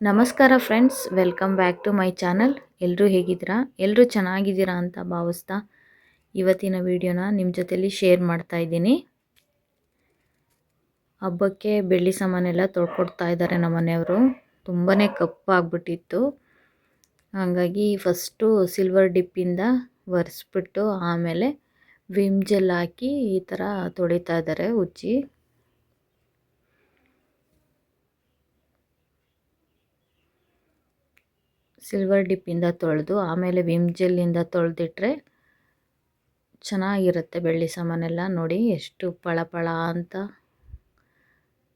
ನಮಸ್ಕಾರ friends welcome back to my channel ಎಲ್ಲರೂ ಹೇಗಿದ್ದೀರಾ? ಎಲ್ಲರೂ ಚೆನ್ನಾಗಿದ್ದೀರಾ ಅಂತ ಭಾವಿಸ್ತಾ ಇವತ್ತಿನ ವಿಡಿಯೋನ ನಿಮ್ಮ ಜೊತೆಲಿ ಶೇರ್ ಮಾಡ್ತಾ ಇದ್ದೀನಿ. ಹಬ್ಬಕ್ಕೆ ಬೆಳ್ಳಿ ಸಾಮಾನೆಲ್ಲ ತೊಳ್ಕೊಡ್ತಾ ಇದ್ದಾರೆ ನಮ್ಮ ಮನೆಯವರು. ತುಂಬಾ ಕಪ್ಪಾಗ್ಬಿಟ್ಟಿತ್ತು. ಹಾಗಾಗಿ ಫಸ್ಟು ಸಿಲ್ವರ್ ಡಿಪ್ಪಿಂದ ಒರೆಸ್ಬಿಟ್ಟು ಆಮೇಲೆ ವಿಮ್ ಜೆಲ್ ಹಾಕಿ ಈ ಥರ ತೊಳಿತಾ ಇದ್ದಾರೆ ಉಜ್ಜಿ. ಸಿಲ್ವರ್ ಡಿಪ್ಪಿಂದ ತೊಳೆದು ಆಮೇಲೆ ವಿಮ್ ಜೆಲ್ಲಿಂದ ತೊಳೆದಿಟ್ರೆ ಚೆನ್ನಾಗಿರುತ್ತೆ ಬೆಳ್ಳಿ ಸಾಮಾನೆಲ್ಲ ನೋಡಿ ಎಷ್ಟು ಪಳ ಅಂತ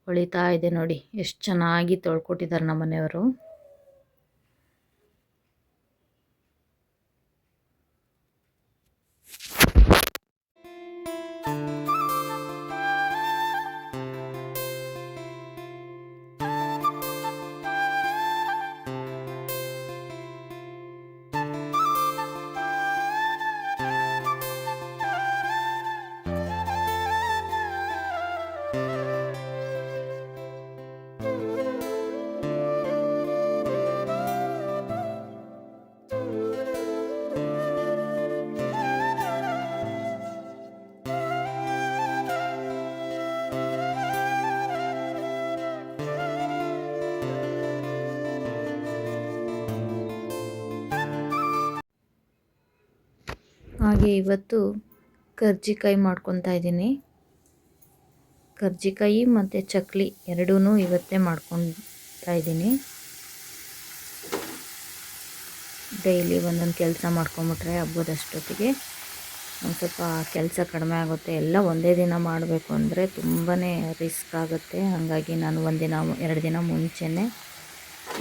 ಹೊಳಿತಾ ಇದೆ ನೋಡಿ. ಎಷ್ಟು ಚೆನ್ನಾಗಿ ತೊಳ್ಕೊಟ್ಟಿದ್ದಾರೆ ನಮ್ಮ ಮನೆಯವರು. ಹಾಗೆ ಇವತ್ತು ಕರ್ಜಿಕಾಯಿ ಮಾಡ್ಕೊತಾ ಇದ್ದೀನಿ. ಕರ್ಜಿಕಾಯಿ ಮತ್ತು ಚಕ್ಲಿ ಎರಡೂ ಇವತ್ತೇ ಮಾಡ್ಕೊತಾ ಇದ್ದೀನಿ. ಡೈಲಿ ಒಂದೊಂದು ಕೆಲಸ ಮಾಡ್ಕೊಂಬಿಟ್ರೆ ಹಬ್ಬದಷ್ಟೊತ್ತಿಗೆ ಒಂದು ಸ್ವಲ್ಪ ಕೆಲಸ ಕಡಿಮೆ ಆಗುತ್ತೆ. ಎಲ್ಲ ಒಂದೇ ದಿನ ಮಾಡಬೇಕು ಅಂದರೆ ತುಂಬಾ ರಿಸ್ಕ್ ಆಗುತ್ತೆ. ಹಾಗಾಗಿ ನಾನು ಒಂದಿನ, ಎರಡು ದಿನ ಮುಂಚೆನೇ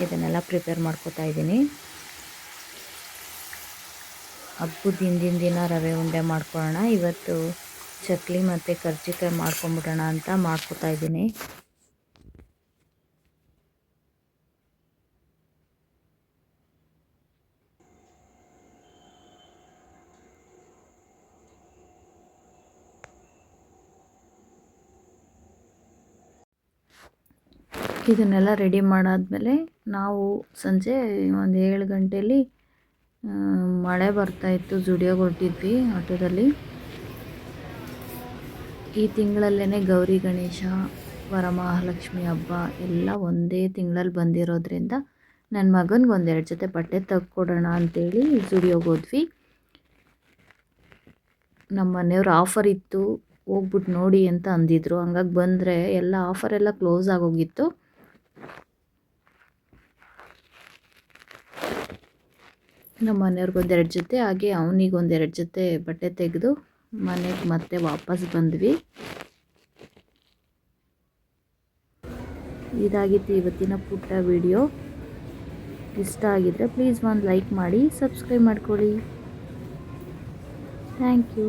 ಇದನ್ನೆಲ್ಲ ಪ್ರಿಪೇರ್ ಮಾಡ್ಕೋತಾ ಇದ್ದೀನಿ. ಹಬ್ಬದ ದಿನ ದಿನ ರವೆ ಉಂಡೆ ಮಾಡ್ಕೊಳ್ಳೋಣ. ಇವತ್ತು ಚಕ್ಲಿ ಮತ್ತು ಕರ್ಜಿಕಾಯಿ ಮಾಡ್ಕೊಂಬಿಡೋಣ ಅಂತ ಮಾಡ್ಕೊತಾ ಇದ್ದೀನಿ. ಇದನ್ನೆಲ್ಲ ರೆಡಿ ಮಾಡಾದಮೇಲೆ ನಾವು ಸಂಜೆ ಒಂದು ಏಳು ಗಂಟೆಯಲ್ಲಿ ಮಳೆ ಬರ್ತಾಯಿತ್ತು ಜುಡಿಯೋಗೆ ಹೊರಟಿದ್ವಿ ಆಟೋದಲ್ಲಿ. ಈ ತಿಂಗಳಲ್ಲೇ ಗೌರಿ, ಗಣೇಶ, ವರಮಹಾಲಕ್ಷ್ಮಿ ಹಬ್ಬ ಎಲ್ಲ ಒಂದೇ ತಿಂಗಳಲ್ಲಿ ಬಂದಿರೋದ್ರಿಂದ ನನ್ನ ಮಗನಿಗೆ ಒಂದೆರಡು ಜೊತೆ ಬಟ್ಟೆ ತೆಗ್ಕೊಡೋಣ ಅಂತೇಳಿ ಜುಡಿಯೋಗೆ ಹೋದ್ವಿ. ನಮ್ಮ ಮನೆಯವ್ರು ಆಫರ್ ಇತ್ತು ಹೋಗ್ಬಿಟ್ಟು ನೋಡಿ ಅಂತ ಅಂದಿದ್ರು. ಹಂಗಾಗಿ ಬಂದರೆ ಎಲ್ಲ ಆಫರೆಲ್ಲ ಕ್ಲೋಸ್ ಆಗೋಗಿತ್ತು. ನಮ್ಮ ಮನೆಯವ್ರಿಗೆ ಒಂದೆರಡು ಜೊತೆ ಹಾಗೆ ಅವನಿಗೆ ಒಂದೆರಡು ಜೊತೆ ಬಟ್ಟೆ ತೆಗೆದು ಮನೆಗೆ ಮತ್ತೆ ವಾಪಸ್ ಬಂದ್ವಿ. ಇದಾಗಿತ್ತು ಇವತ್ತಿನ ಪುಟ್ಟ ವಿಡಿಯೋ. ಇಷ್ಟ ಆಗಿದ್ದರೆ ಪ್ಲೀಸ್ ಒಂದು ಲೈಕ್ ಮಾಡಿ, ಸಬ್ಸ್ಕ್ರೈಬ್ ಮಾಡ್ಕೊಳ್ಳಿ. Thank you.